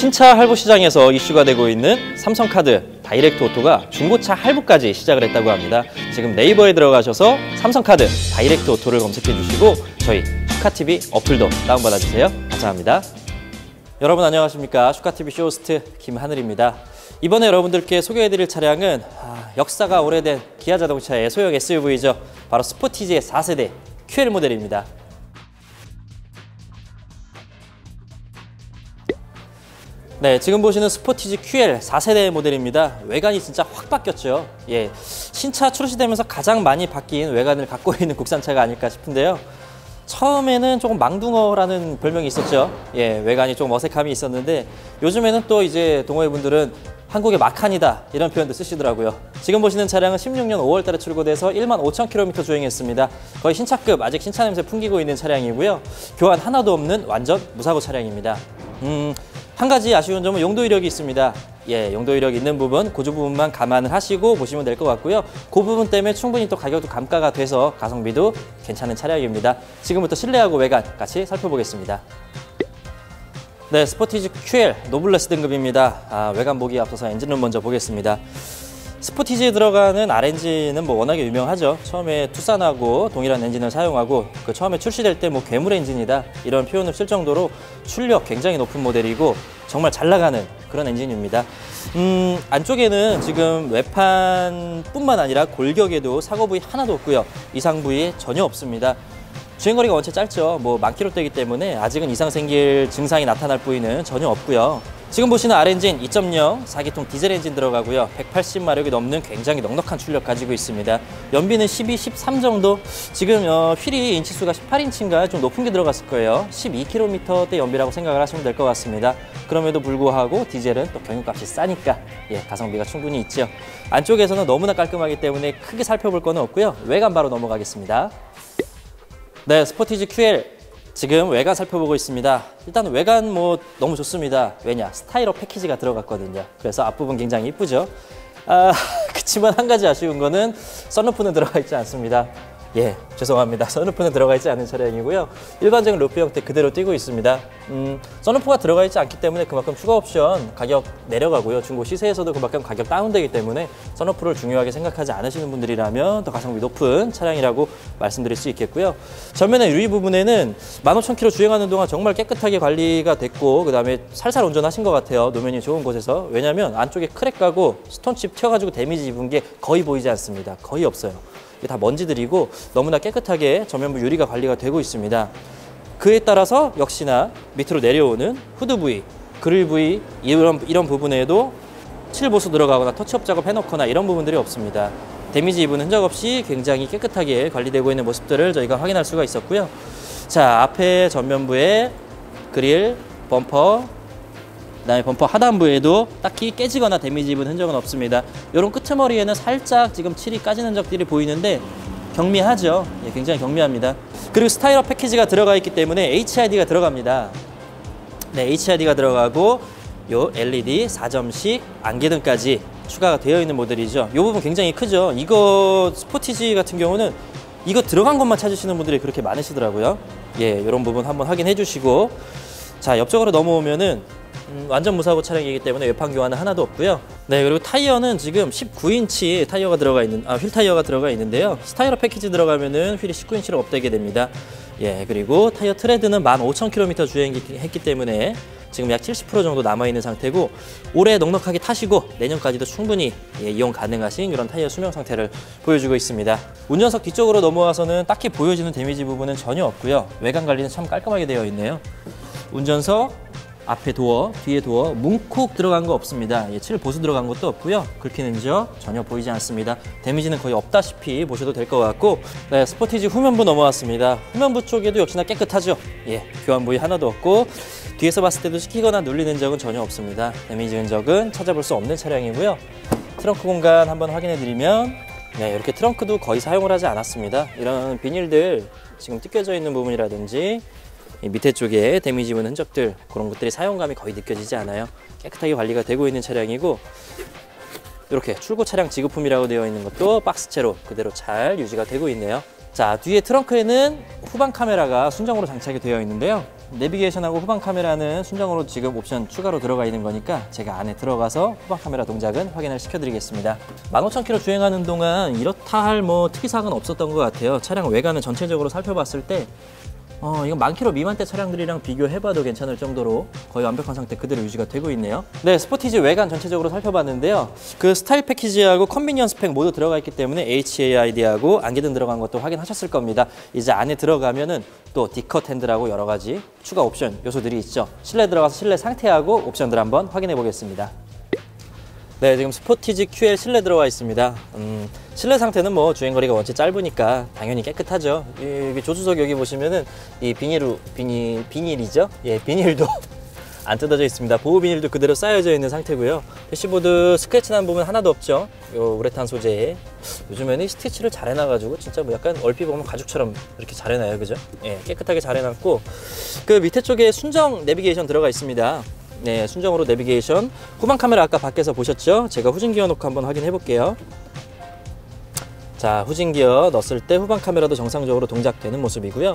신차 할부 시장에서 이슈가 되고 있는 삼성카드 다이렉트 오토가 중고차 할부까지 시작을 했다고 합니다. 지금 네이버에 들어가셔서 삼성카드 다이렉트 오토를 검색해 주시고 저희 슈카TV 어플도 다운받아 주세요. 감사합니다. 여러분 안녕하십니까 슈카TV 쇼호스트 김하늘입니다. 이번에 여러분들께 소개해드릴 차량은 아, 역사가 오래된 기아 자동차의 소형 SUV죠. 바로 스포티지의 4세대 QL 모델입니다. 네, 지금 보시는 스포티지 QL 4세대 모델입니다. 외관이 진짜 확 바뀌었죠. 예, 신차 출시되면서 가장 많이 바뀐 외관을 갖고 있는 국산차가 아닐까 싶은데요. 처음에는 조금 망둥어라는 별명이 있었죠. 예, 외관이 좀 어색함이 있었는데 요즘에는 또 이제 동호회 분들은 한국의 마칸이다 이런 표현도 쓰시더라고요. 지금 보시는 차량은 16년 5월 달에 출고돼서 1만 5천 킬로미터 주행했습니다. 거의 신차급 아직 신차 냄새 풍기고 있는 차량이고요. 교환 하나도 없는 완전 무사고 차량입니다. 음, 한 가지 아쉬운 점은 용도 이력이 있습니다. 예, 용도 이력 있는 부분, 고주 부분만 감안을 하시고 보시면 될 것 같고요. 그 부분 때문에 충분히 또 가격도 감가가 돼서 가성비도 괜찮은 차량입니다. 지금부터 실내하고 외관 같이 살펴보겠습니다. 네, 스포티지 QL 노블레스 등급입니다. 아, 외관 보기 앞서서 엔진룸 먼저 보겠습니다. 스포티지에 들어가는 RNG는 뭐 워낙에 유명하죠. 처음에 투싼하고 동일한 엔진을 사용하고 그 처음에 출시될 때 뭐 괴물 엔진이다 이런 표현을 쓸 정도로 출력 굉장히 높은 모델이고 정말 잘 나가는 그런 엔진입니다. 음, 안쪽에는 지금 외판뿐만 아니라 골격에도 사고 부위 하나도 없고요. 이상 부위 전혀 없습니다. 주행거리가 원체 짧죠. 뭐 만 킬로대이기 때문에 아직은 이상 생길 증상이 나타날 부위는 전혀 없고요. 지금 보시는 R엔진 2.0 4기통 디젤 엔진 들어가고요. 180마력이 넘는 굉장히 넉넉한 출력 가지고 있습니다. 연비는 12, 13 정도. 지금 어, 휠이 인치수가 18인치인가 좀 높은 게 들어갔을 거예요. 12km대 연비라고 생각을 하시면 될 것 같습니다. 그럼에도 불구하고 디젤은 또 경유값이 싸니까 예, 가성비가 충분히 있죠. 안쪽에서는 너무나 깔끔하기 때문에 크게 살펴볼 거는 없고요. 외관 바로 넘어가겠습니다. 네, 스포티지 QL 지금 외관 살펴보고 있습니다. 일단 외관 뭐 너무 좋습니다. 왜냐? 스타일업 패키지가 들어갔거든요. 그래서 앞부분 굉장히 이쁘죠? 아, 그치만 한 가지 아쉬운 거는 썬루프는 들어가 있지 않습니다. 예, 죄송합니다. 선루프는 들어가 있지 않은 차량이고요. 일반적인 루프 형태 그대로 띄고 있습니다. 음, 선루프가 들어가 있지 않기 때문에 그만큼 추가 옵션 가격 내려가고요. 중고 시세에서도 그만큼 가격 다운되기 때문에 선루프를 중요하게 생각하지 않으시는 분들이라면 더 가성비 높은 차량이라고 말씀드릴 수 있겠고요. 전면의 유리 부분에는 15,000km 주행하는 동안 정말 깨끗하게 관리가 됐고 그다음에 살살 운전하신 것 같아요. 노면이 좋은 곳에서. 왜냐하면 안쪽에 크랙 가고 스톤칩 튀어가지고 데미지 입은 게 거의 보이지 않습니다. 거의 없어요. 다 먼지들이고 너무나 깨끗하게 전면부 유리가 관리가 되고 있습니다. 그에 따라서 역시나 밑으로 내려오는 후드 부위, 그릴 부위 이런, 이런 부분에도 칠보수 들어가거나 터치업 작업 해놓거나 이런 부분들이 없습니다. 데미지 입은 흔적 없이 굉장히 깨끗하게 관리되고 있는 모습들을 저희가 확인할 수가 있었고요. 자, 앞에 전면부에 그릴, 범퍼, 그다음에 범퍼 하단부에도 딱히 깨지거나 데미지 입은 흔적은 없습니다. 이런 끄트머리에는 살짝 지금 칠이 까진 흔적들이 보이는데 경미하죠. 예, 굉장히 경미합니다. 그리고 스타일업 패키지가 들어가 있기 때문에 HID가 들어갑니다. 네, HID가 들어가고 요 LED 4점식 안개등까지 추가가 되어 있는 모델이죠. 이 부분 굉장히 크죠. 이거 스포티지 같은 경우는 이거 들어간 것만 찾으시는 분들이 그렇게 많으시더라고요. 예, 이런 부분 한번 확인해 주시고 자, 옆쪽으로 넘어오면은 음, 완전 무사고 차량이기 때문에 외판 교환은 하나도 없고요. 네, 그리고 타이어는 지금 19인치 타이어가 들어가 있는 아, 휠 타이어가 들어가 있는데요. 스타일러 패키지 들어가면은 휠이 19인치로 업되게 됩니다. 예, 그리고 타이어 트레드는 15,000km 주행했기 때문에 지금 약 70% 정도 남아있는 상태고 올해 넉넉하게 타시고 내년까지도 충분히 예, 이용 가능하신 그런 타이어 수명 상태를 보여주고 있습니다. 운전석 뒤쪽으로 넘어와서는 딱히 보여지는 데미지 부분은 전혀 없고요. 외관 관리는 참 깔끔하게 되어 있네요. 운전석 앞에 도어, 뒤에 도어 뭉콕 들어간 거 없습니다. 예, 칠 보수 들어간 것도 없고요. 긁히는 지 전혀 보이지 않습니다. 데미지는 거의 없다시피 보셔도 될 것 같고 네, 스포티지 후면부 넘어왔습니다. 후면부 쪽에도 역시나 깨끗하죠. 예, 교환 부위 하나도 없고 뒤에서 봤을 때도 시키거나 눌리는 적은 전혀 없습니다. 데미지 흔적은 찾아볼 수 없는 차량이고요. 트렁크 공간 한번 확인해 드리면 네, 이렇게 트렁크도 거의 사용을 하지 않았습니다. 이런 비닐들 지금 뜯겨져 있는 부분이라든지 밑에 쪽에 데미지 입은 흔적들 그런 것들이 사용감이 거의 느껴지지 않아요 깨끗하게 관리가 되고 있는 차량이고 이렇게 출고 차량 지급품이라고 되어 있는 것도 박스채로 그대로 잘 유지가 되고 있네요 자 뒤에 트렁크에는 후방 카메라가 순정으로 장착이 되어 있는데요 내비게이션하고 후방 카메라는 순정으로 지금 옵션 추가로 들어가 있는 거니까 제가 안에 들어가서 후방 카메라 동작은 확인을 시켜드리겠습니다. 15,000km 주행하는 동안 이렇다 할 뭐 특이사항은 없었던 것 같아요. 차량 외관을 전체적으로 살펴봤을 때 어, 이건 만 킬로 미만대 차량들이랑 비교해봐도 괜찮을 정도로 거의 완벽한 상태 그대로 유지가 되고 있네요. 네, 스포티지 외관 전체적으로 살펴봤는데요. 그 스타일 패키지하고 컨비니언스 팩 모두 들어가 있기 때문에 HAID하고 안개등 들어간 것도 확인하셨을 겁니다. 이제 안에 들어가면은 또 디컷 핸들하고 여러 가지 추가 옵션 요소들이 있죠. 실내 들어가서 실내 상태하고 옵션들 한번 확인해 보겠습니다. 네, 지금 스포티지 QL 실내 들어와 있습니다. 음, 실내 상태는 뭐 주행거리가 원체 짧으니까 당연히 깨끗하죠. 여기 조수석 여기 보시면은 이 비닐로, 비닐, 비닐이죠? 예, 비닐도 안 뜯어져 있습니다. 보호 비닐도 그대로 쌓여져 있는 상태고요. 대시보드 스크래치 난 부분 하나도 없죠. 요 우레탄 소재에. 요즘에는 스티치를 잘 해놔가지고 진짜 뭐 약간 얼핏 보면 가죽처럼 이렇게 잘 해놔요. 그죠? 예, 깨끗하게 잘 해놨고 그 밑에 쪽에 순정 내비게이션 들어가 있습니다. 네, 순정으로 내비게이션. 후방 카메라 아까 밖에서 보셨죠? 제가 후진 기어 놓고 한번 확인해 볼게요. 자, 후진 기어 넣었을 때 후방 카메라도 정상적으로 동작되는 모습이고요.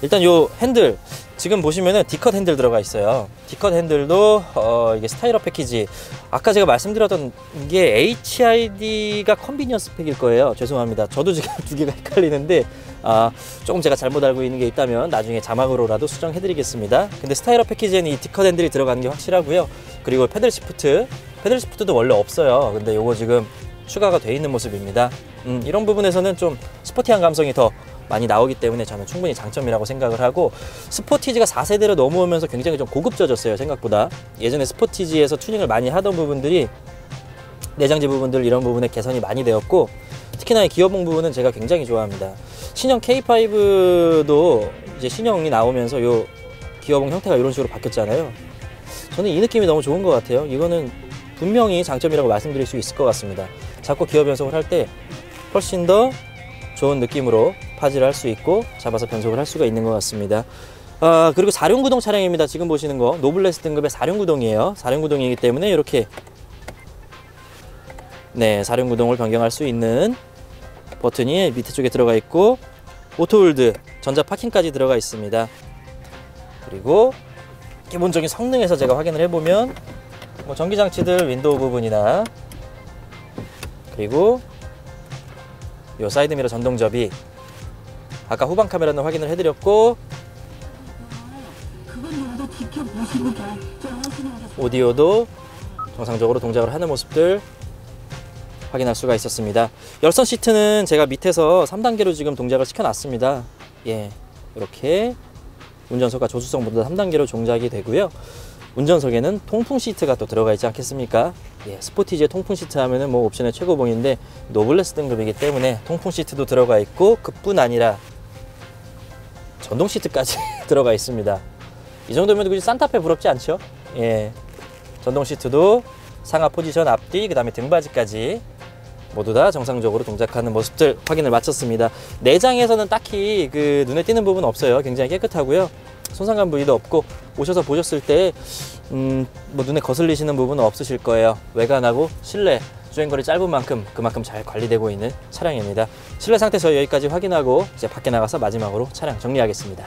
일단 요 핸들 지금 보시면은 D컷 핸들 들어가 있어요. D컷 핸들도 어, 이게 스타일업 패키지. 아까 제가 말씀드렸던 게 HID가 컨비니언스 팩일 거예요. 죄송합니다. 저도 지금 두 개가 헷갈리는데 아, 조금 제가 잘못 알고 있는 게 있다면 나중에 자막으로라도 수정해 드리겠습니다. 근데 스타일업 패키지에는 이 D컷 핸들이 들어가는 게 확실하고요. 그리고 패들 시프트. 패들 시프트도 원래 없어요. 근데 요거 지금 추가가 돼 있는 모습입니다. 음, 이런 부분에서는 좀 스포티한 감성이 더 많이 나오기 때문에 저는 충분히 장점이라고 생각을 하고 스포티지가 4세대로 넘어오면서 굉장히 좀 고급져졌어요 생각보다. 예전에 스포티지에서 튜닝을 많이 하던 부분들이 내장재 부분들 이런 부분에 개선이 많이 되었고 특히나 이 기어봉 부분은 제가 굉장히 좋아합니다. 신형 K5도 이제 신형이 나오면서 요 기어봉 형태가 이런 식으로 바뀌었잖아요. 저는 이 느낌이 너무 좋은 것 같아요. 이거는 분명히 장점이라고 말씀드릴 수 있을 것 같습니다 자꾸 기어 변속을 할 때 훨씬 더 좋은 느낌으로 파지를 할 수 있고 잡아서 변속을 할 수가 있는 것 같습니다. 아, 그리고 4륜 구동 차량입니다. 지금 보시는 거 노블레스 등급의 4륜 구동이에요. 4륜 구동이기 때문에 이렇게 네, 4륜 구동을 변경할 수 있는 버튼이 밑에 쪽에 들어가 있고 오토홀드, 전자 파킹까지 들어가 있습니다. 그리고 기본적인 성능에서 제가 확인을 해보면 뭐 전기장치들 윈도우 부분이나 그리고 요 사이드미러 전동 접이 아까 후방 카메라는 확인을 해드렸고 오디오도 정상적으로 동작을 하는 모습들 확인할 수가 있었습니다. 열선 시트는 제가 밑에서 3단계로 지금 동작을 시켜놨습니다. 예, 이렇게 운전석과 조수석 모두 3단계로 동작이 되고요. 운전석에는 통풍 시트가 또 들어가 있지 않겠습니까? 예, 스포티지의 통풍 시트 하면은 뭐 옵션의 최고봉인데 노블레스 등급이기 때문에 통풍 시트도 들어가 있고 그뿐 아니라 전동 시트까지 들어가 있습니다. 이 정도면 굳이 산타페 부럽지 않죠? 예, 전동 시트도 상하 포지션 앞뒤 그 다음에 등받이까지 모두 다 정상적으로 동작하는 모습들 확인을 마쳤습니다. 내장에서는 딱히 그 눈에 띄는 부분 없어요. 굉장히 깨끗하고요. 손상감 부위도 없고 오셔서 보셨을 때 음, 뭐 눈에 거슬리시는 부분은 없으실 거예요. 외관하고 실내 주행거리 짧은 만큼 그만큼 잘 관리되고 있는 차량입니다. 실내 상태 저희 여기까지 확인하고 이제 밖에 나가서 마지막으로 차량 정리하겠습니다.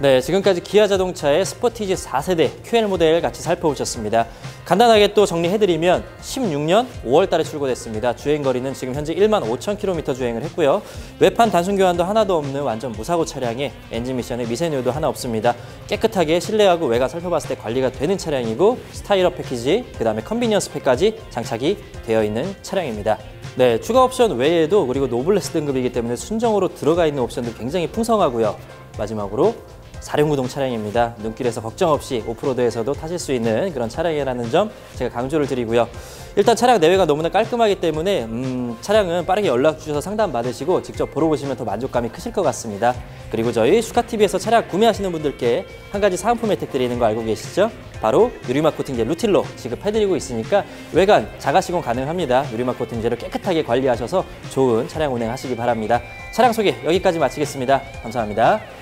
네, 지금까지 기아 자동차의 스포티지 4세대 QL 모델 같이 살펴보셨습니다. 간단하게 또 정리해드리면 16년 5월 달에 출고됐습니다. 주행 거리는 지금 현재 1만 5천 킬로미터 주행을 했고요. 외판 단순 교환도 하나도 없는 완전 무사고 차량에 엔진 미션에 미세누도 하나 없습니다. 깨끗하게 실내하고 외관 살펴봤을 때 관리가 되는 차량이고 스타일업 패키지, 그 다음에 컨비니언스 팩까지 장착이 되어 있는 차량입니다. 네, 추가 옵션 외에도 그리고 노블레스 등급이기 때문에 순정으로 들어가 있는 옵션들 굉장히 풍성하고요. 마지막으로 사륜구동 차량입니다. 눈길에서 걱정 없이 오프로드에서도 타실 수 있는 그런 차량이라는 점 제가 강조를 드리고요. 일단 차량 내외가 너무나 깔끔하기 때문에 음, 차량은 빠르게 연락 주셔서 상담 받으시고 직접 보러 보시면 더 만족감이 크실 것 같습니다. 그리고 저희 슈카TV에서 차량 구매하시는 분들께 한 가지 사은품 혜택 드리는 거 알고 계시죠? 바로 유리막 코팅제 루틸로 지급해드리고 있으니까 외관 자가 시공 가능합니다. 유리막 코팅제를 깨끗하게 관리하셔서 좋은 차량 운행하시기 바랍니다. 차량 소개 여기까지 마치겠습니다. 감사합니다.